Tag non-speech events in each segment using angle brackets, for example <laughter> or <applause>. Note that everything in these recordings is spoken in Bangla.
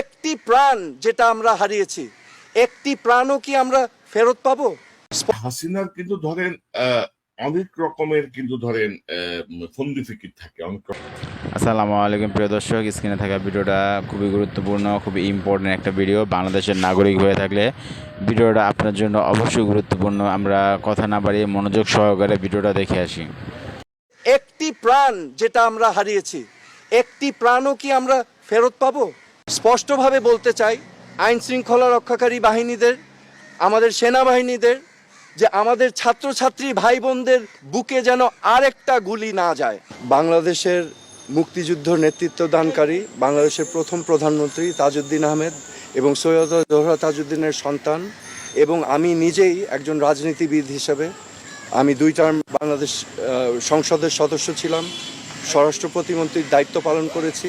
একটি প্রাণ যেটা আমরা হারিয়েছি একটি প্রাণও কি আমরা ফেরত পাবো? হাসিনার কিন্তু ধরেন অনেক রকমের কিন্তু ধরেন ফন্দি ফিকির থাকে অনেক আসসালামু আলাইকুম প্রিয় দর্শক। স্ক্রিনে থাকা ভিডিওটা খুবই গুরুত্বপূর্ণ খুবই ইম্পর্টেন্ট একটা ভিডিও। বাংলাদেশের নাগরিক হয়ে থাকলে ভিডিওটা আপনার জন্য অবশ্যই গুরুত্বপূর্ণ। আমরা কথা না বাড়িয়ে মনোযোগ সহকারে ভিডিওটা দেখে আসি। একটি প্রাণ যেটা আমরা হারিয়েছি একটি প্রাণও কি আমরা ফেরত পাবো? স্পষ্টভাবে বলতে চাই, আইন শৃঙ্খলা রক্ষাকারী বাহিনীদের, আমাদের সেনাবাহিনীদের, যে আমাদের ছাত্রছাত্রী ভাই বোনদের বুকে যেন আরেকটা গুলি না যায়। বাংলাদেশের মুক্তিযুদ্ধ নেতৃত্ব দানকারী, বাংলাদেশের প্রথম প্রধানমন্ত্রী তাজউদ্দিন আহমেদ এবং সৈয়দ জোহরা তাজউদ্দিনের সন্তান এবং আমি নিজেই একজন রাজনীতিবিদ হিসেবে আমি দুই টার্ম বাংলাদেশ সংসদের সদস্য ছিলাম, স্বরাষ্ট্র প্রতিমন্ত্রীর দায়িত্ব পালন করেছি।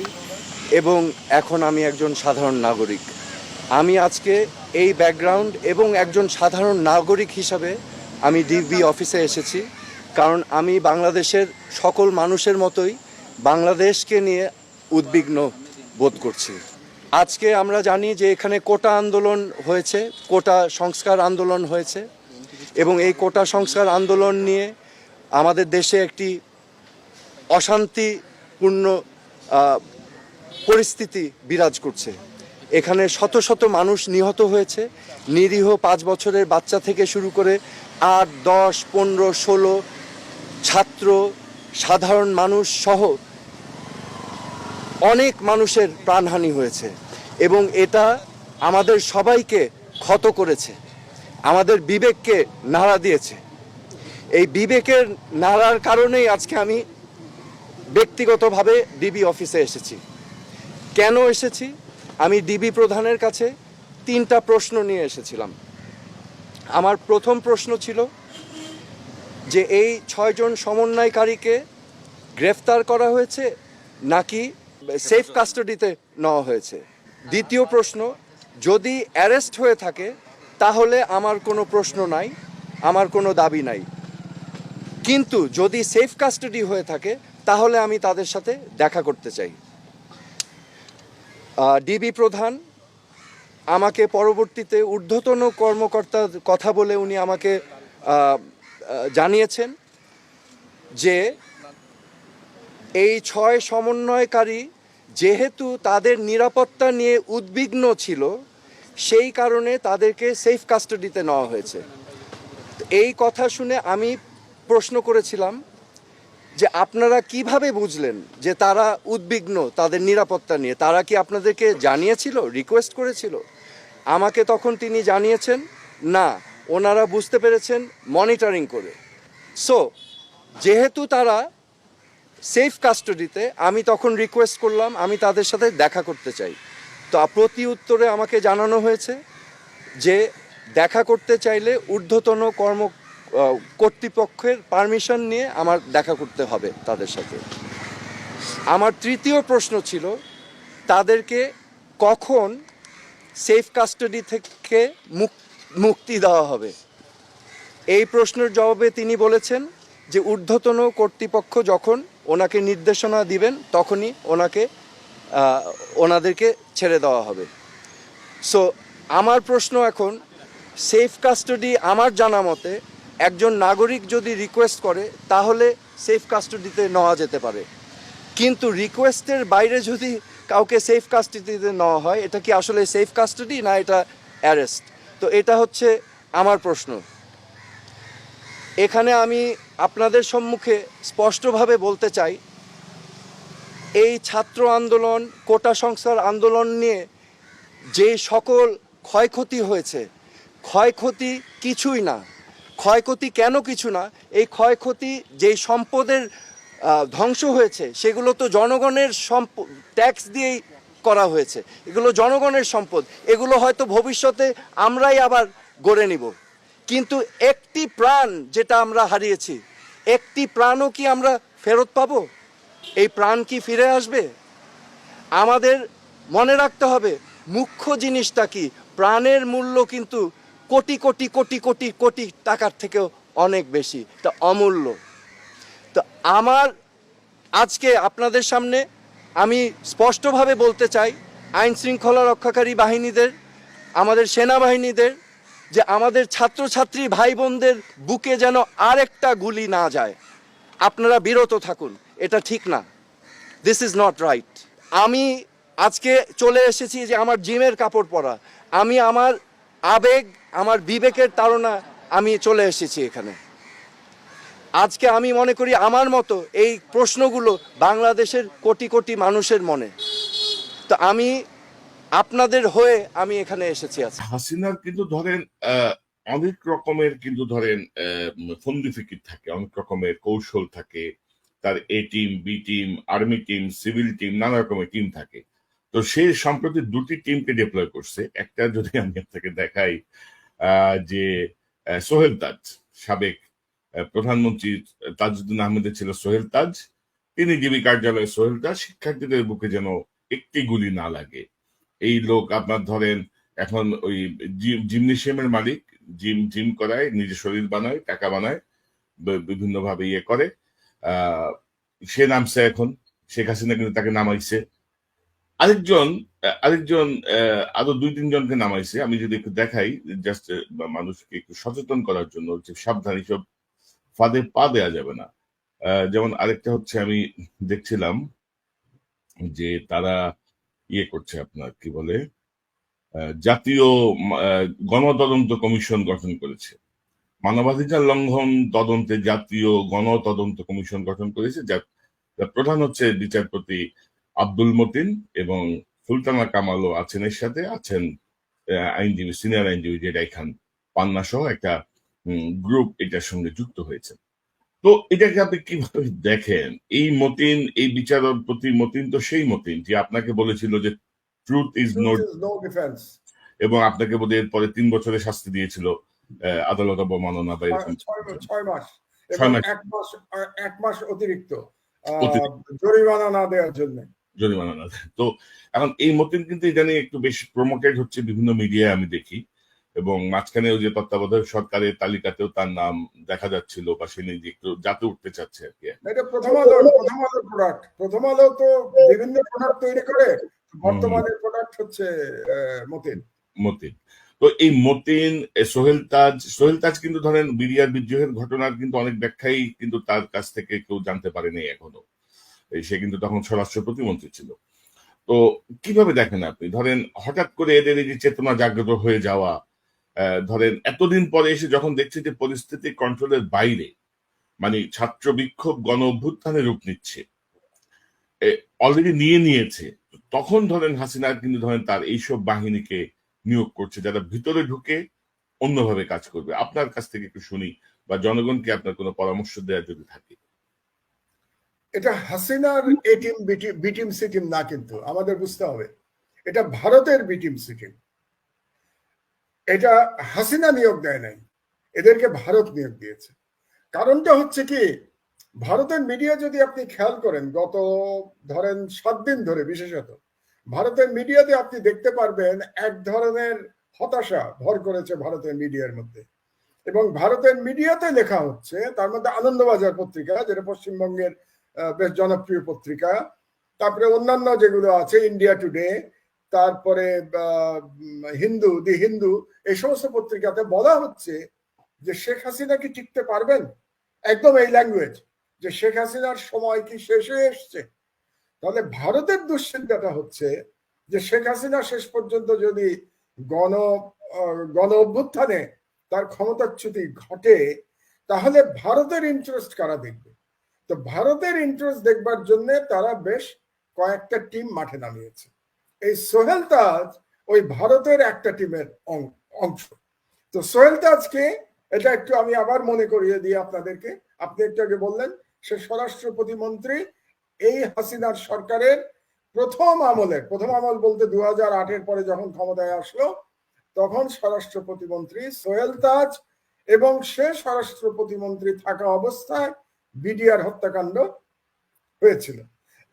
এবং এখন আমি একজন সাধারণ নাগরিক। আমি আজকে এই ব্যাকগ্রাউন্ড এবং একজন সাধারণ নাগরিক হিসাবে আমি ডিবি অফিসে এসেছি। কারণ আমি বাংলাদেশের সকল মানুষের মতোই বাংলাদেশকে নিয়ে উদ্বিগ্ন বোধ করছি। আজকে আমরা জানি যে এখানে কোটা আন্দোলন হয়েছে, কোটা সংস্কার আন্দোলন হয়েছে এবং এই কোটা সংস্কার আন্দোলন নিয়ে আমাদের দেশে একটি অশান্তিপূর্ণ পরিস্থিতি বিরাজ করছে। এখানে শত শত মানুষ নিহত হয়েছে। নিরীহ পাঁচ বছরের বাচ্চা থেকে শুরু করে আট, দশ, পনেরো, ষোলো ছাত্র, সাধারণ মানুষ সহ অনেক মানুষের প্রাণহানি হয়েছে এবং এটা আমাদের সবাইকে ক্ষত করেছে। আমাদের বিবেককে নাড়া দিয়েছে। এই বিবেকের নাড়ার কারণেই আজকে আমি ব্যক্তিগতভাবে ডিবি অফিসে এসেছি। কেন এসেছি? আমি ডিবি প্রধানের কাছে তিনটা প্রশ্ন নিয়ে এসেছিলাম। আমার প্রথম প্রশ্ন ছিল যে এই ছয়জন সমন্বয়কারীকে গ্রেফতার করা হয়েছে নাকি সেফ কাস্টাডিতে নেওয়া হয়েছে? দ্বিতীয় প্রশ্ন, যদি অ্যারেস্ট হয়ে থাকে, তাহলে আমার কোনো প্রশ্ন নাই, আমার কোনো দাবি নাই। কিন্তু যদি সেফ কাস্টাডি হয়ে থাকে, তাহলে আমি তাদের সাথে দেখা করতে চাই। ডিবি প্রধান, আমাকে পরবর্তীতে ঊর্ধ্বতন কর্মকর্তার কথা বলে উনি আমাকে জানিয়েছেন যে এই ছয় সমন্বয়কারী যেহেতু তাদের নিরাপত্তা নিয়ে উদ্বিগ্ন ছিল, সেই কারণে তাদেরকে সেফ কাস্টাডিতে নেওয়া হয়েছে। এই কথা শুনে আমি প্রশ্ন করেছিলাম যে আপনারা কীভাবে বুঝলেন যে তারা উদ্বিগ্ন তাদের নিরাপত্তা নিয়ে? তারা কি আপনাদেরকে জানিয়েছিল রিকোয়েস্ট করেছিল? আমাকে তখন তিনি জানিয়েছেন, না, ওনারা বুঝতে পেরেছেন মনিটরিং করে। সো যেহেতু তারা সেফ কাস্টাডিতে আমি তখন রিকোয়েস্ট করলাম, আমি তাদের সাথে দেখা করতে চাই। তো প্রতি উত্তরে আমাকে জানানো হয়েছে যে দেখা করতে চাইলে ঊর্ধ্বতন কর্ম কর্তৃপক্ষের পারমিশন নিয়ে আমার দেখা করতে হবে তাদের সাথে। আমার তৃতীয় প্রশ্ন ছিল, তাদেরকে কখন সেফ কাস্টাডি থেকে মুক্তি দেওয়া হবে? এই প্রশ্নের জবাবে তিনি বলেছেন যে, ঊর্ধ্বতন কর্তৃপক্ষ যখন ওনাকে নির্দেশনা দিবেন, তখনই ওনাকে ওনাদেরকে ছেড়ে দেওয়া হবে। সো আমার প্রশ্ন এখন সেফ কাস্টাডি আমার জানা মতে একজন নাগরিক যদি রিকোয়েস্ট করে, তাহলে সেফ কাস্টাডিতে নেওয়া যেতে পারে। কিন্তু রিকোয়েস্টের বাইরে যদি কাউকে সেফ কাস্টাডিতে নেওয়া হয়, এটা কি আসলে সেফ কাস্টডি না এটা অ্যারেস্ট তো এটা হচ্ছে আমার প্রশ্ন। এখানে আমি আপনাদের সম্মুখে স্পষ্টভাবে বলতে চাই, এই ছাত্র আন্দোলন, কোটা সংস্কার আন্দোলন নিয়ে যে সকল ক্ষয়ক্ষতি হয়েছে, ক্ষয়ক্ষতি কিছুই না। ক্ষয়ক্ষতি কেন কিছু না, এই ক্ষয়ক্ষতি যেই সম্পদের ধ্বংস হয়েছে, সেগুলো তো জনগণের সম্প ট্যাক্স দিয়েই করা হয়েছে। এগুলো জনগণের সম্পদ। এগুলো হয়তো ভবিষ্যতে আমরাই আবার গড়ে নিব। কিন্তু একটি প্রাণ যেটা আমরা হারিয়েছি, একটি প্রাণও কি আমরা ফেরত পাবো? এই প্রাণ কি ফিরে আসবে? আমাদের মনে রাখতে হবে, মুখ্য জিনিসটা কি? প্রাণের মূল্য কিন্তু কোটি কোটি কোটি কোটি কোটি টাকার থেকেও অনেক বেশি। তা অমূল্য। তো আমার আজকে আপনাদের সামনে আমি স্পষ্টভাবে বলতে চাই আইন শৃঙ্খলা রক্ষাকারী বাহিনীদের, আমাদের সেনাবাহিনীদের, যে আমাদের ছাত্রছাত্রী ভাই বোনদের বুকে যেন আরেকটা গুলি না যায়। আপনারা বিরত থাকুন, এটা ঠিক না। দিস ইজ নট রাইট আমি আজকে চলে এসেছি যে আমার জিমের কাপড় পরা। আমি আমার আবেগ আমার বিবেকের তাড়না আমি চলে এসেছি এখানে। আজকে আমি মনে করি আমার মতো এই প্রশ্নগুলো বাংলাদেশের কোটি কোটি মানুষের মনে। তো আমি আপনাদের হয়ে আমি এখানে এসেছি আজকে। হাসিনার কিন্তু ধরেন অনেক রকমের কিন্তু ধরেন ফন্দি ফিকির থাকে, অনেক রকমের কৌশল থাকে। তার A team, B team, army team, civil team, নানা রকমের টিম থাকে। তো সে সম্প্রতি দুটি টিমকে ডিপ্লয় করছে। একটা যদি আমি আপনাকে দেখাই যে সোহেল তাজ, সাবেক প্রধানমন্ত্রী তাজউদ্দিন আহমেদের ছিল সোহেল তাজ, তিনি ডিবি কার্যালয়ে সোহেল তাজ, শিক্ষার্থীদের বুকে যেন একটি গুলি না লাগে। এই লোক আপনার ধরেন, এখন ওই জিমনেশিয়ামের মালিক, জিম জিম করায়, নিজের শরীর বানায়, টাকা বানায় বিভিন্নভাবে ইয়ে করে। সে নামছে এখন, শেখ হাসিনা কিন্তু তাকে নামাইছে। আরেকজন আরেকজন আরও দুই, তিনজনকে নামাইছে। আমি যদি একটু দেখাই জাস্ট মানুষকে একটু সচেতন করার জন্য যে সাবধান, এইসব ফাঁদে পা দেওয়া যাবে না। যেমন আরেকটা হচ্ছে, আমি দেখছিলাম যে তারা ইয়ে করছে আপনার, কি বলে জাতীয় গণতদন্ত কমিশন গঠন করেছে। মানবাধিকার লঙ্ঘন তদন্তে জাতীয় গণতদন্ত কমিশন গঠন করেছে যার প্রধান হচ্ছে বিচারপতি আব্দুল মতিন এবং সুলতানা কামালও আছেন এর সাথে আছেন আইনজীবী সিনিয়র আইনজীবী জেডাই খান পান্না সহ একটা গ্রুপ এটার সঙ্গে যুক্ত হয়েছে তো এটাকে আপনি কীভাবে দেখেন এই মতিন এই বিচারপতি মতিন তো সেই মতিন যে আপনাকে বলেছিল যে ট্রুথ ইজ no defense. এবং আপনাকে বোধহয় এরপরে তিন বছরের শাস্তি দিয়েছিল আদালত অবমাননা বা এরকম ছয় মাস ছয় মাস। এক মাস এক মাস অতিরিক্ত অতিরিক্ত। জরিমানা না দেওয়ার জন্য জরিমানা না তো এখন এই মতিন কিন্তু ইদানিং একটু বেশ প্রমোটেড হচ্ছে বিভিন্ন মিডিয়ায় আমি দেখি এবং মাঝখানে ওই যে তত্ত্বাবধায়ক সরকারের তালিকাতেও তার নাম দেখা যাচ্ছিল বা সে নিজে একটু যাতে উঠতে চাচ্ছে আর কি। এটা প্রথম আলো প্রথম আলো প্রোডাক্ট প্রথম আলো তো বিভিন্ন প্রোডাক্ট তৈরি করে বর্তমানে প্রোডাক্ট হচ্ছে মতিন। মতিন। তো এই মতিন সোহেল তাজ সোহেল তাজ কিন্তু ধরেন বিরিয়ার বিদ্রোহের ঘটনার কিন্তু অনেক ব্যাখ্যাই কিন্তু তার কাছ থেকে কেউ জানতে পারেনি এখনও। সে কিন্তু তখন স্বরাষ্ট্র প্রতিমন্ত্রী ছিল। তো কীভাবে দেখেন আপনি? ধরেন হঠাৎ করে এদের এই যে চেতনা জাগ্রত হয়ে যাওয়া ধরেন এতদিন পরে এসে যখন দেখছে যে পরিস্থিতি কন্ট্রোলের বাইরে মানে ছাত্র বিক্ষোভ, গণ অভ্যুত্থানে রূপ নিচ্ছে অলরেডি নিয়ে নিয়েছে, তখন ধরেন হাসিনা কিন্তু ধরেন তার এইসব বাহিনীকে নিয়োগ করছে, যারা ভিতরে ঢুকে অন্যভাবে কাজ করবে। আপনার কাছ থেকে একটু শুনি বা জনগণকে আপনার কোনো পরামর্শ দেওয়া যদি থাকে। এটা হাসিনার A team B team C team না কিন্তু, আমাদের বুঝতে হবে। এটা ভারতের বি টিম সি টিম এটা হাসিনা নিয়োগ দেয় নাই, এদেরকে ভারত নিয়োগ দিয়েছে। কারণটা হচ্ছে কি, ভারতের মিডিয়া যদি আপনি খেয়াল করেন, গত ধরেন সাত দিন ধরে বিশেষত, ভারতের মিডিয়াতে আপনি দেখতে পারবেন এক ধরনের হতাশা ভর করেছে ভারতের মিডিয়ার মধ্যে। এবং ভারতের মিডিয়াতে লেখা হচ্ছে, তার মধ্যে আনন্দবাজার পত্রিকা, যেটা পশ্চিমবঙ্গের বেশ জনপ্রিয় পত্রিকা। তারপরে অন্যান্য যেগুলো আছে ইন্ডিয়া টুডে তারপরে হিন্দু দি হিন্দু এই সমস্ত পত্রিকাতে বলা হচ্ছে যে শেখ হাসিনা কি টিকতে পারবেন? একদম এই ল্যাঙ্গুয়েজ যে শেখ হাসিনার সময় কি শেষ হয়ে এসছে। তাহলে ভারতের দুশ্চিন্তাটা হচ্ছে যে শেখ হাসিনা শেষ পর্যন্ত যদি গণ গণ অভ্যুত্থানে তার ক্ষমতাচ্যুতি ঘটে, তাহলে ভারতের ইন্টারেস্ট কারা দেখবে? তো ভারতের ইন্টারেস্ট দেখবার জন্য তারা বেশ কয়েকটা টিম মাঠে নামিয়েছে। এই সোহেল তাজ ওই ভারতের একটা টিমের অংশ। তো সোহেল তাজকে এটা একটু আমি আবার মনে করিয়ে দিই আপনাদেরকে। আপনি একটু আগে বললেন, সে স্বরাষ্ট্র প্রতিমন্ত্রী এই হাসিনার সরকারের প্রথম আমলে, প্রথম আমল বলতে দু হাজার পরে যখন ক্ষমতায় আসলো, তখন স্বরাষ্ট্র প্রতিমন্ত্রী সোহেল তাজ এবং সে স্বরাষ্ট্র প্রতিমন্ত্রী থাকা অবস্থায় বিডিআর হত্যাকাণ্ড হয়েছিল।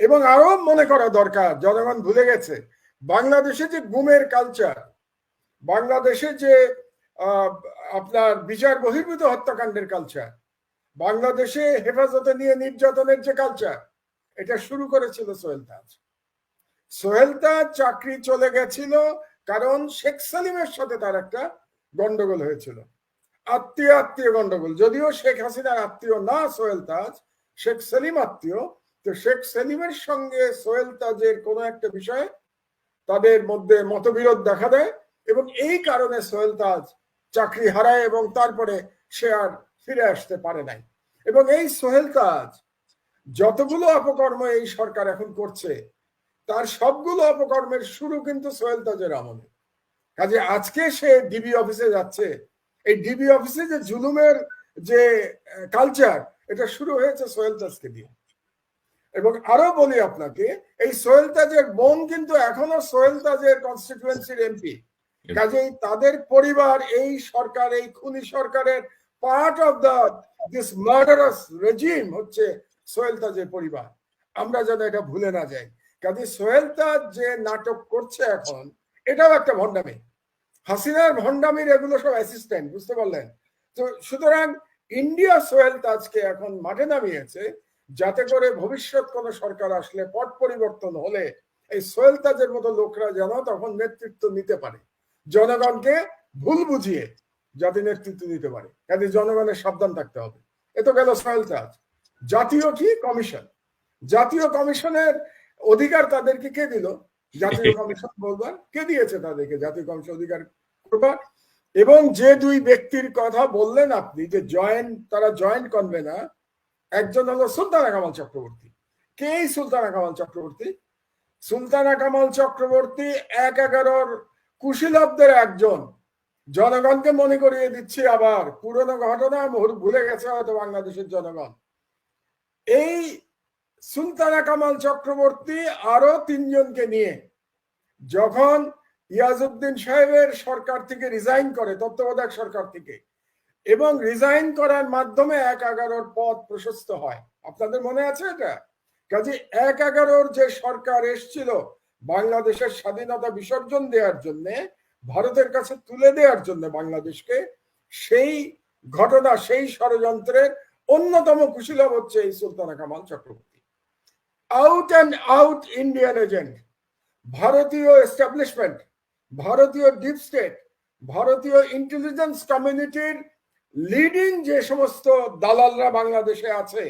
এবং আরও মনে করা দরকার, জনগণ ভুলে গেছে, বাংলাদেশে যে গুমের কালচার বাংলাদেশে যে আপনার বিচার বহির্ভূত হত্যাকাণ্ডের কালচার বাংলাদেশে হেফাজতে নিয়ে নির্যাতনের যে কালচার এটা শুরু করেছিল সোহেল তাজ। সোহেল তাজ চাকরি চলে গেছিল কারণ শেখ সালিমের সাথে তার একটা গন্ডগোল হয়েছিল। আত্মীয় আত্মীয় গন্ডগোল। যদিও শেখ হাসিনার আত্মীয় না সোহেল তাজ, শেখ সেলিম আত্মীয়, তো শেখ সেলিমের সঙ্গে সোহেল তাজের কোনো একটা বিষয়ে তাদের মধ্যে মতবিরোধ দেখা দেয় এবং এই কারণে সোহেল তাজ চাকরি হারায় এবং তারপরে সে আর ফিরে আসতে পারে নাই। এবং এই সোহেল তাজ যতগুলো অপকর্ম এই সরকার এখন করছে, তার সবগুলো অপকর্মের শুরু কিন্তু সোহেল তাজের আমলে। কাজে আজকে সে ডিবি অফিসে যাচ্ছে এই ডিবি অফিসে যে জুলুমের যে কালচার এটা শুরু হয়েছে সোহেল তাজকে দিয়ে। এবং আরও বলি আপনাকে এই সোহেল তাজের বোন কিন্তু এখনও সোহেল তাজের কনস্টিটুয়েন্সির এমপি কাজেই তাদের পরিবার এই সরকার এই খুনি সরকারের part of the this murderous regime হচ্ছে সোহেল তাজের পরিবার। আমরা যেন এটা ভুলে না যাই। কাজে সোহেল তাজ যে নাটক করছে এখন এটাও একটা ভণ্ডামি। হাসিনার ভণ্ডামির এগুলো সব অ্যাসিস্ট্যান্ট বুঝতে পারলেন? তো সুতরাং ইন্ডিয়া সোহেল তাজকে এখন মাঠে নামিয়েছে, যাতে করে ভবিষ্যৎ কোন সরকার আসলে পট পরিবর্তন হলে এই সোহেল তাজের মতো লোকরা যেন তখন নেতৃত্ব নিতে পারে। জনগণকে ভুল বুঝিয়ে যাতে নেতৃত্ব নিতে পারে কাজে জনগণের সাবধান থাকতে হবে। এ তো গেল সোহেল তাজ জাতীয় কি? কমিশন জাতীয় কমিশনের অধিকার তাদেরকে কে দিল? জাতীয় <laughs> কমিশন বলবার কে দিয়েছে তাদেরকে জাতীয় কমিশন অধিকার করবার? এবং যে দুই ব্যক্তির কথা বললেন আপনি যে জয়েন্ট তারা জয়েন্ট কনভেনার একজন হলো সুলতানা কামাল চক্রবর্তী। কে সুলতানা কামাল চক্রবর্তী? সুলতানা কামাল চক্রবর্তী এক এগারোর কুশীলবদের একজন। জনগণকে মনে করিয়ে দিচ্ছি আবার পুরনো ঘটনা ভুলে গেছে হয়তো বাংলাদেশের জনগণ। এই সুলতানা কামাল চক্রবর্তী আরও তিনজনকে নিয়ে যখন ইয়াজউদ্দিন সাহেবের সরকার থেকে রিজাইন করে, তত্ত্বাবধায়ক সরকার থেকে, এবং রিজাইন করার মাধ্যমে এক এগারোর পদ প্রশস্ত হয়। আপনাদের মনে আছে এটা? কাজে এক এগারোর যে সরকার এসছিল বাংলাদেশের স্বাধীনতা বিসর্জন দেওয়ার জন্য, ভারতের কাছে তুলে দেওয়ার জন্য বাংলাদেশকে, সেই ঘটনা, সেই ষড়যন্ত্রের অন্যতম কুশীলভ হচ্ছে এই Sultana Kamal Chakraborty. Out and out Indian agent ভারতীয় এস্টাবলিশমেন্ট ভারতীয় ডিপ স্টেট ভারতীয় ইন্টেলিজেন্স কমিউনিটির লিডিং যে সমস্ত দালালরা বাংলাদেশে আছে,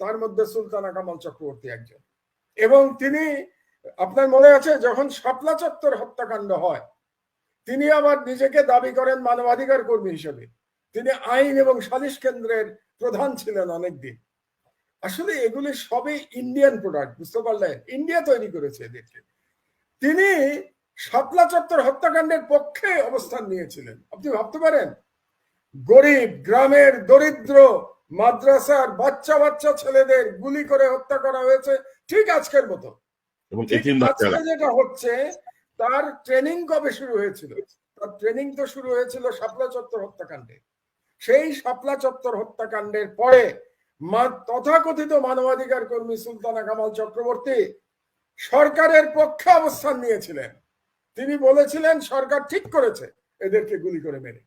তার মধ্যে সুলতানা কামাল চক্রবর্তী একজন। এবং তিনি, আপনার মনে আছে, যখন শাপলা চত্বর হত্যাকাণ্ড হয়, তিনি আবার নিজেকে দাবি করেন মানবাধিকার কর্মী হিসেবে। তিনি আইন এবং সালিশ কেন্দ্রের প্রধান ছিলেন অনেকদিন। আসলে এগুলি সবই ইন্ডিয়ান প্রোডাক্ট বুঝতে পারলেন ইন্ডিয়া তৈরি করেছে এদেরকে। তিনি শাপলা চত্বর হত্যাকাণ্ডের পক্ষে অবস্থান নিয়েছিলেন। আপনি ভাবতে পারেন গরিব গ্রামের দরিদ্র মাদ্রাসার বাচ্চা বাচ্চা ছেলেদের গুলি করে হত্যা করা হয়েছে ঠিক আজকের মতো। যেটা হচ্ছে তার ট্রেনিং কবে শুরু হয়েছিল? তার ট্রেনিং তো শুরু হয়েছিল শাপলা চত্বর হত্যাকাণ্ডে। সেই শাপলা চত্বর হত্যাকাণ্ডের পরে তথাকথিত মানবাধিকার কর্মী সুলতানা কামাল চক্রবর্তী সরকারের পক্ষে অবস্থান নিয়েছিলেন। তিনি বলেছিলেন সরকার ঠিক করেছে এদেরকে গুলি করে মেরে।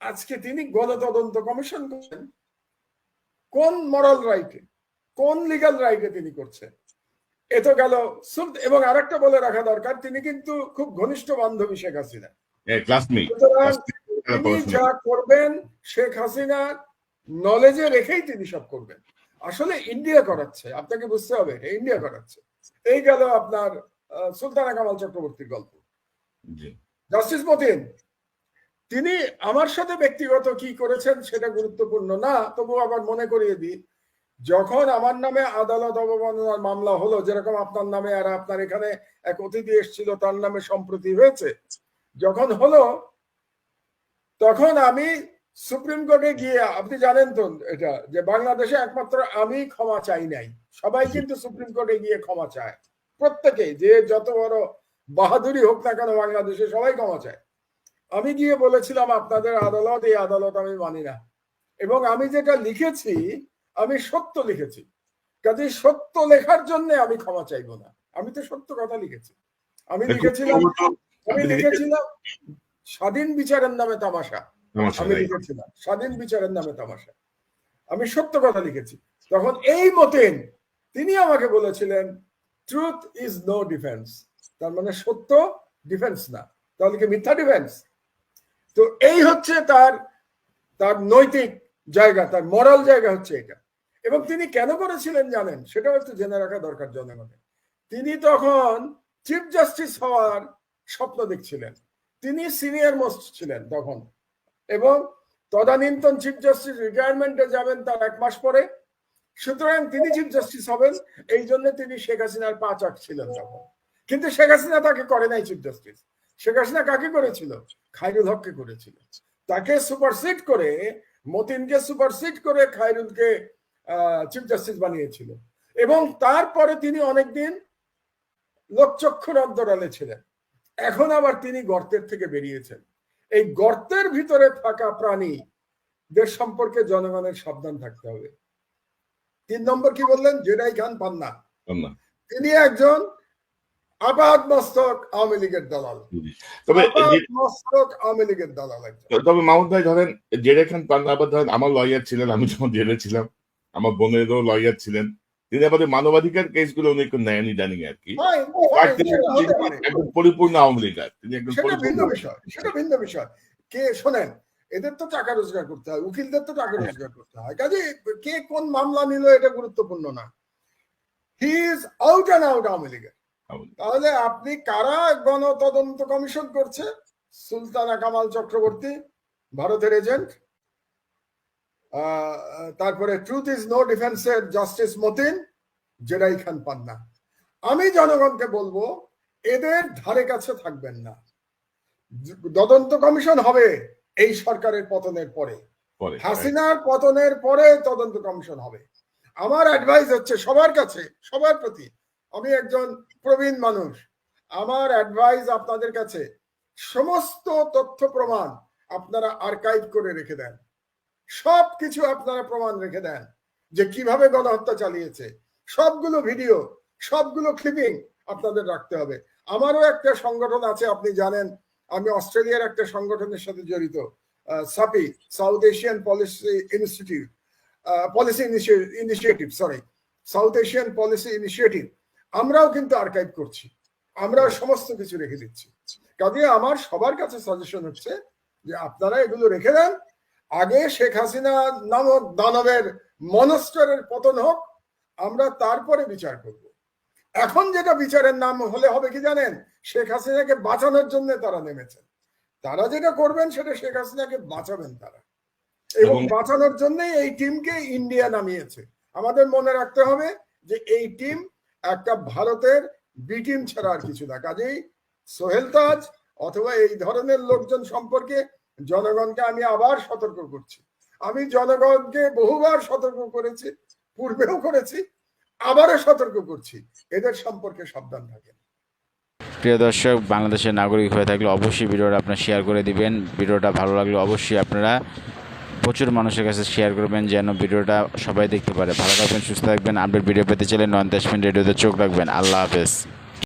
আজকে তিনি গণতদন্ত কমিশন করছেন। কোন মরাল রাইটে কোন লিগাল রাইটে তিনি করছেন? এ তো গেল এবং আরেকটা বলে রাখা দরকার তিনি কিন্তু খুব ঘনিষ্ঠ বান্ধবী শেখ হাসিনা। সুতরাং তিনি যা করবেন শেখ হাসিনা নলেজে রেখেই তিনি সব করবেন। আসলে ইন্ডিয়া করাচ্ছে আপনাকে বুঝতে হবে ইন্ডিয়া করাচ্ছে। এই গেল আপনার সুলতানা কামাল চক্রবর্তীর গল্প। জি। জাস্টিস মতিন তিনি আমার সাথে ব্যক্তিগত কি করেছেন সেটা গুরুত্বপূর্ণ না তবু আবার মনে করিয়ে দিই যখন আমার নামে আদালত অবমাননার মামলা হলো যেরকম আপনার নামে আর আপনার এখানে এক অতিথি এসেছিল তার নামে সম্প্রতি হয়েছে যখন হলো তখন আমি সুপ্রিম কোর্টে গিয়ে আপনি জানেন তো এটা যে বাংলাদেশে একমাত্র আমি ক্ষমা চাই নাই। সবাই কিন্তু সুপ্রিম কোর্টে গিয়ে ক্ষমা চায়। প্রত্যেকে যে যত বড় বাহাদুরি হোক না কেন বাংলাদেশে সবাই ক্ষমা চায়। আমি গিয়ে বলেছিলাম আপনাদের আদালত এই আদালত আমি মানি না। এবং আমি যেটা লিখেছি আমি সত্য লিখেছি। কাজে সত্য লেখার জন্য আমি ক্ষমা চাইব না। আমি তো সত্য কথা লিখেছি। আমি লিখেছিলাম আমি লিখেছিলাম স্বাধীন বিচারের নামে তামাশা। আমি লিখেছিলাম স্বাধীন বিচারের নামে তামাশা। আমি সত্য কথা লিখেছি। তখন এই মতেন তিনি আমাকে বলেছিলেন ট্রুথ ইজ নো ডিফেন্স তার মানে সত্য ডিফেন্স না। তাহলে কি মিথ্যা ডিফেন্স তো এই হচ্ছে তার তার নৈতিক জায়গা তার মরাল জায়গা হচ্ছে এটা। এবং তিনি কেন করেছিলেন জানেন? সেটাও একটু জেনে রাখা দরকার জনগণের। তিনি তখন চিফ জাস্টিস হওয়ার স্বপ্ন দেখছিলেন। তিনি সিনিয়র মোস্ট ছিলেন তখন। এবং তদানীন্তন চিফ জাস্টিস রিটায়ারমেন্টে যাবেন তার এক মাস পরে। সুতরাং তিনি চিফ জাস্টিস হবেন, এই জন্য তিনি শেখ হাসিনার পা চাটছিলেন তখন। কিন্তু শেখ হাসিনা তাকে করে নাই চিফ জাস্টিস শেখ হাসিনা কাকে করেছিল? খাইরুল হককে করেছিল। তাকে সুপারসিড করে, মতিনকে সুপারসিড করে খাইরুলকে চিফ জাস্টিস বানিয়েছিল। এবং তারপরে তিনি অনেকদিন লোকচক্ষুর অন্তরালে ছিলেন। এখন আবার তিনি গর্তের থেকে বেরিয়েছেন। এই গর্তের ভিতরে থাকা প্রাণী দের সম্পর্কে জনগণের সাবধান থাকতে হবে। তিন নম্বর কি বললেন? জেডাই খান পান্না। তিনি একজন আবাদ মস্তক আওয়ামী লীগের দালাল। তবে মস্তক আওয়ামী লীগের দালাল তবে মাহমুদ ভাই ধরেন জেলে খান পান্না আবার ধরেন আমার লয়ার ছিলেন আমি যখন জেলে ছিলাম আমার বোনেরও লয়ার ছিলেন। তিনি আমাদের মানবাধিকার কেসগুলো উনি একটু নেয়নি জানি আর কি। একজন পরিপূর্ণ আওয়ামী লীগার তিনি একজন ভিন্ন বিষয় সেটা ভিন্ন বিষয়। কে শোনেন এদের তো টাকা রোজগার করতে হয় উকিলদের তো টাকা রোজগার করতে হয়। কাজে কে কোন মামলা নিল এটা গুরুত্বপূর্ণ না। He is out and out Awami লীগের। তাহলে আপনি কারা গণ তদন্ত কমিশন করছে? সুলতানা কামাল চক্রবর্তী ভারতের এজেন্ট তারপরে ট্রুথ ইজ নো ডিফেন্সের জাস্টিস মতিন জেরাই খান পান্না। আমি জনগণকে বলব এদের ধারে কাছে থাকবেন না। তদন্ত কমিশন হবে এই সরকারের পতনের পরে। পরে হাসিনার পতনের পরে তদন্ত কমিশন হবে। আমার অ্যাডভাইস হচ্ছে সবার কাছে সবার প্রতি আমি একজন প্রবীণ মানুষ আমার অ্যাডভাইস আপনাদের কাছে সমস্ত তথ্য প্রমাণ আপনারা আর্কাইভ করে রেখে দেন। সব কিছু আপনারা প্রমাণ রেখে দেন যে কীভাবে গণহত্যা চালিয়েছে। সবগুলো ভিডিও, সবগুলো ক্লিপিং আপনাদের রাখতে হবে। আমারও একটা সংগঠন আছে, আপনি জানেন, আমি অস্ট্রেলিয়ার একটা সংগঠনের সাথে জড়িত সাপি South Asian policy institute policy initiative sorry South Asian policy initiative আমরাও কিন্তু আর্কাইভ করছি। আমরাও সমস্ত কিছু রেখে দিচ্ছি। কাজে আমার সবার কাছে সাজেশন হচ্ছে যে আপনারা এগুলো রেখে দেন আগে শেখ হাসিনা নামক দানবের মনস্টারের পতন হোক আমরা তারপরে বিচার করব। এখন যেটা বিচারের নাম হলে হবে কি জানেন? শেখ হাসিনাকে বাঁচানোর জন্য তারা নেমেছেন। তারা যেটা করবেন সেটা শেখ হাসিনাকে বাঁচাবেন তারা। এবং বাঁচানোর জন্যই এই টিমকে ইন্ডিয়া নামিয়েছে। আমাদের মনে রাখতে হবে যে এই টিম একটা ভারতের বি টিম ছাড়া আর কিছু না। কাজেই সোহেল তাজ অথবা এই ধরনের লোকজন সম্পর্কে জনগণকে আমি আবার সতর্ক করছি। আমি জনগণকে বহুবার সতর্ক করেছি, পূর্বেও করেছি, আবারও সতর্ক করছি। এদের সম্পর্কে সাবধান থাকেন। প্রিয় দর্শক, বাংলাদেশের নাগরিক হয়ে থাকলে অবশ্যই ভিডিওটা আপনার শেয়ার করে দিবেন। ভিডিওটা ভালো লাগলে অবশ্যই আপনারা প্রচুর মানুষের কাছে শেয়ার করবেন যেন ভিডিওটা সবাই দেখতে পারে। ভালো থাকবেন, সুস্থ থাকবেন। আপডেট ভিডিও পেতে চাইলে নয়ন দেশমিন রেডিওতে চোখ রাখবেন। আল্লাহ হাফেজ।